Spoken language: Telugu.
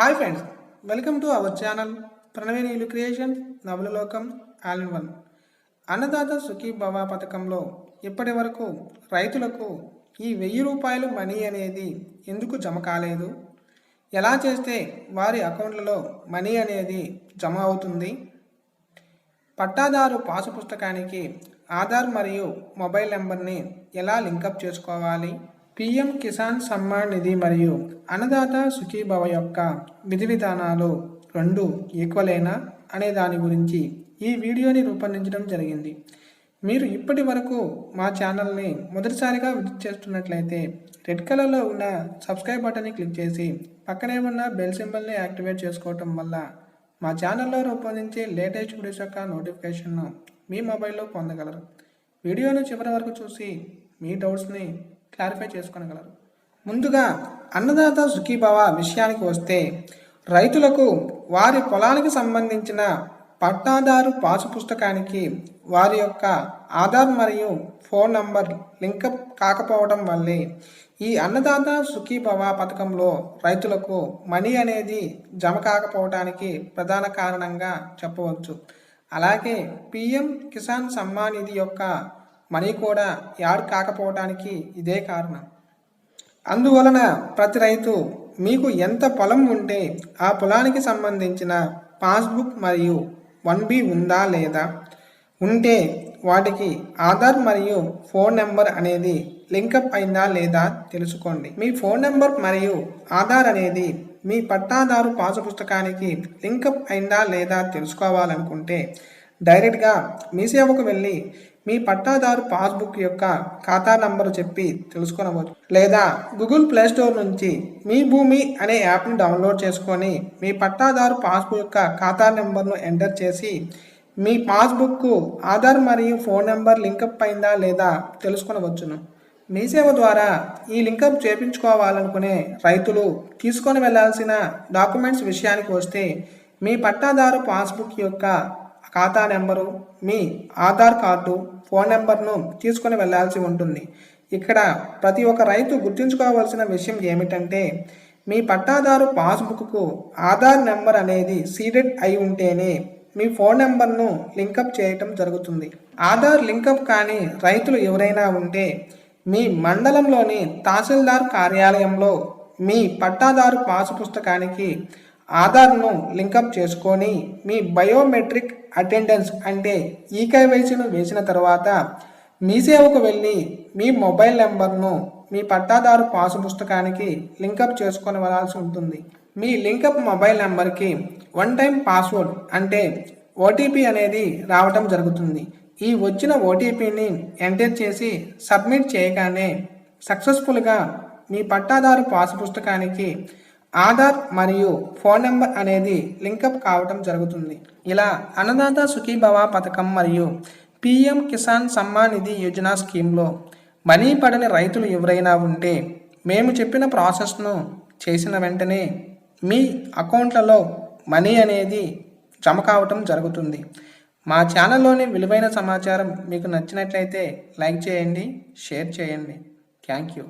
Hi friends welcome to our channel Pranaveni creation నవలలోకం all in one. Annadata Sukhi Bhava పథకంలో ఇప్పటి వరకు రైతులకు ఈ వెయ్యి రూపాయలు మనీ అనేది ఎందుకు జమ కాలేదు? ఎలా చేస్తే వారి అకౌంట్లలో మనీ అనేది జమ అవుతుంది? పట్టాదారు పాసు పుస్తకానికి ఆధార్ మరియు మొబైల్ నెంబర్ని ఎలా లింకప్ చేసుకోవాలి? పిఎం కిసాన్ సమ్మాన్ నిధి మరియు అన్నదాత సుఖీభవ యొక్క విధి విధానాలు రెండు ఈక్వలేనా అనే దాని గురించి ఈ వీడియోని రూపొందించడం జరిగింది. మీరు ఇప్పటి వరకు మా ఛానల్ని మొదటిసారిగా విజిట్ చేస్తున్నట్లయితే రెడ్ కలర్లో ఉన్న సబ్స్క్రైబ్ బటన్ని క్లిక్ చేసి పక్కనే ఉన్న బెల్ సింబల్ని యాక్టివేట్ చేసుకోవటం వల్ల మా ఛానల్లో రూపొందించే లేటెస్ట్ వీడియోస్ యొక్క నోటిఫికేషన్ను మీ మొబైల్లో పొందగలరు. వీడియోను చివరి వరకు చూసి మీ డౌట్స్ని క్లారిఫై చేసుకోగలరు ముందుగా అన్నదాత సుఖీభవ విషయానికి వస్తే రైతులకు వారి పొలానికి సంబంధించిన పట్టాదారు పాసు పుస్తకానికి వారి యొక్క ఆధార్ మరియు ఫోన్ నంబర్ లింకప్ కాకపోవడం వల్లే ఈ అన్నదాత సుఖీభవ పథకంలో రైతులకు మనీ అనేది జమ కాకపోవడానికి ప్రధాన కారణంగా చెప్పవచ్చు. అలాగే పిఎం కిసాన్ సమ్మాన్ నిధి యొక్క మనీ కూడా యాడ్ కాకపోవడానికి ఇదే కారణం. అందువలన ప్రతి రైతు మీకు ఎంత పొలం ఉంటే ఆ పొలానికి సంబంధించిన పాస్బుక్ మరియు వన్ బి ఉందా లేదా? ఉంటే వాటికి ఆధార్ మరియు ఫోన్ నెంబర్ అనేది లింకప్ అయిందా లేదా తెలుసుకోండి. మీ ఫోన్ నెంబర్ మరియు ఆధార్ అనేది మీ పట్టాదారు పాసు పుస్తకానికి లింకప్ అయిందా లేదా తెలుసుకోవాలనుకుంటే డైరెక్ట్గా మీ సేవకు వెళ్ళి మీ పట్టాదారు పాస్బుక్ యొక్క ఖాతా నంబరు చెప్పి తెలుసుకోనవచ్చు. లేదా గూగుల్ ప్లే స్టోర్ నుంచి మీ భూమి అనే యాప్ని డౌన్లోడ్ చేసుకొని మీ పట్టాదారు పాస్బుక్ యొక్క ఖాతా నెంబర్ను ఎంటర్ చేసి మీ పాస్బుక్కు ఆధార్ మరియు ఫోన్ నెంబర్ లింకప్ అయిందా లేదా తెలుసుకొనవచ్చును. మీ సేవ ద్వారా ఈ లింకప్ చేపించుకోవాలనుకునే రైతులు తీసుకొని వెళ్ళాల్సిన డాక్యుమెంట్స్ విషయానికి వస్తే మీ పట్టాదారు పాస్బుక్ యొక్క ఖాతా నెంబరు మీ ఆధార్ కార్డు ఫోన్ నెంబర్ను తీసుకుని వెళ్ళాల్సి ఉంటుంది. ఇక్కడ ప్రతి ఒక్క రైతు గుర్తుంచుకోవాల్సిన విషయం ఏమిటంటే మీ పట్టాదారు పాస్బుక్కు ఆధార్ నెంబర్ అనేది సీడెడ్ అయి ఉంటేనే మీ ఫోన్ నెంబర్ను లింకప్ చేయటం జరుగుతుంది. ఆధార్ లింకప్ కానీ రైతులు ఎవరైనా ఉంటే మీ మండలంలోని తహసీల్దార్ కార్యాలయంలో మీ పట్టాదారు పాసు పుస్తకానికి ఆధార్ను లింకప్ చేసుకొని మీ బయోమెట్రిక్ అటెండెన్స్ అంటే ఈకేవైసీను వేసిన తర్వాత మీ సేవకు వెళ్ళి మీ మొబైల్ నెంబర్ను మీ పట్టాదారు పాసు పుస్తకానికి లింకప్ చేసుకొని ఉంటుంది. మీ లింకప్ మొబైల్ నెంబర్కి వన్ టైం పాస్వర్డ్ అంటే ఓటీపీ అనేది రావటం జరుగుతుంది. ఈ వచ్చిన ఓటీపీని ఎంటర్ చేసి సబ్మిట్ చేయగానే సక్సెస్ఫుల్గా మీ పట్టాదారు పాసు పుస్తకానికి ఆధార్ మరియు ఫోన్ నెంబర్ అనేది లింకప్ కావటం జరుగుతుంది. ఇలా అన్నదాత సుఖీభవ పథకం మరియు పిఎం కిసాన్ సమ్మాన్ నిధి యోజన స్కీమ్లో మనీ పడని రైతులు ఎవరైనా ఉంటే మేము చెప్పిన ప్రాసెస్ను చేసిన వెంటనే మీ అకౌంట్లలో మనీ అనేది జమ కావటం జరుగుతుంది. మా ఛానల్లోని విలువైన సమాచారం మీకు నచ్చినట్లయితే లైక్ చేయండి షేర్ చేయండి. Thank you.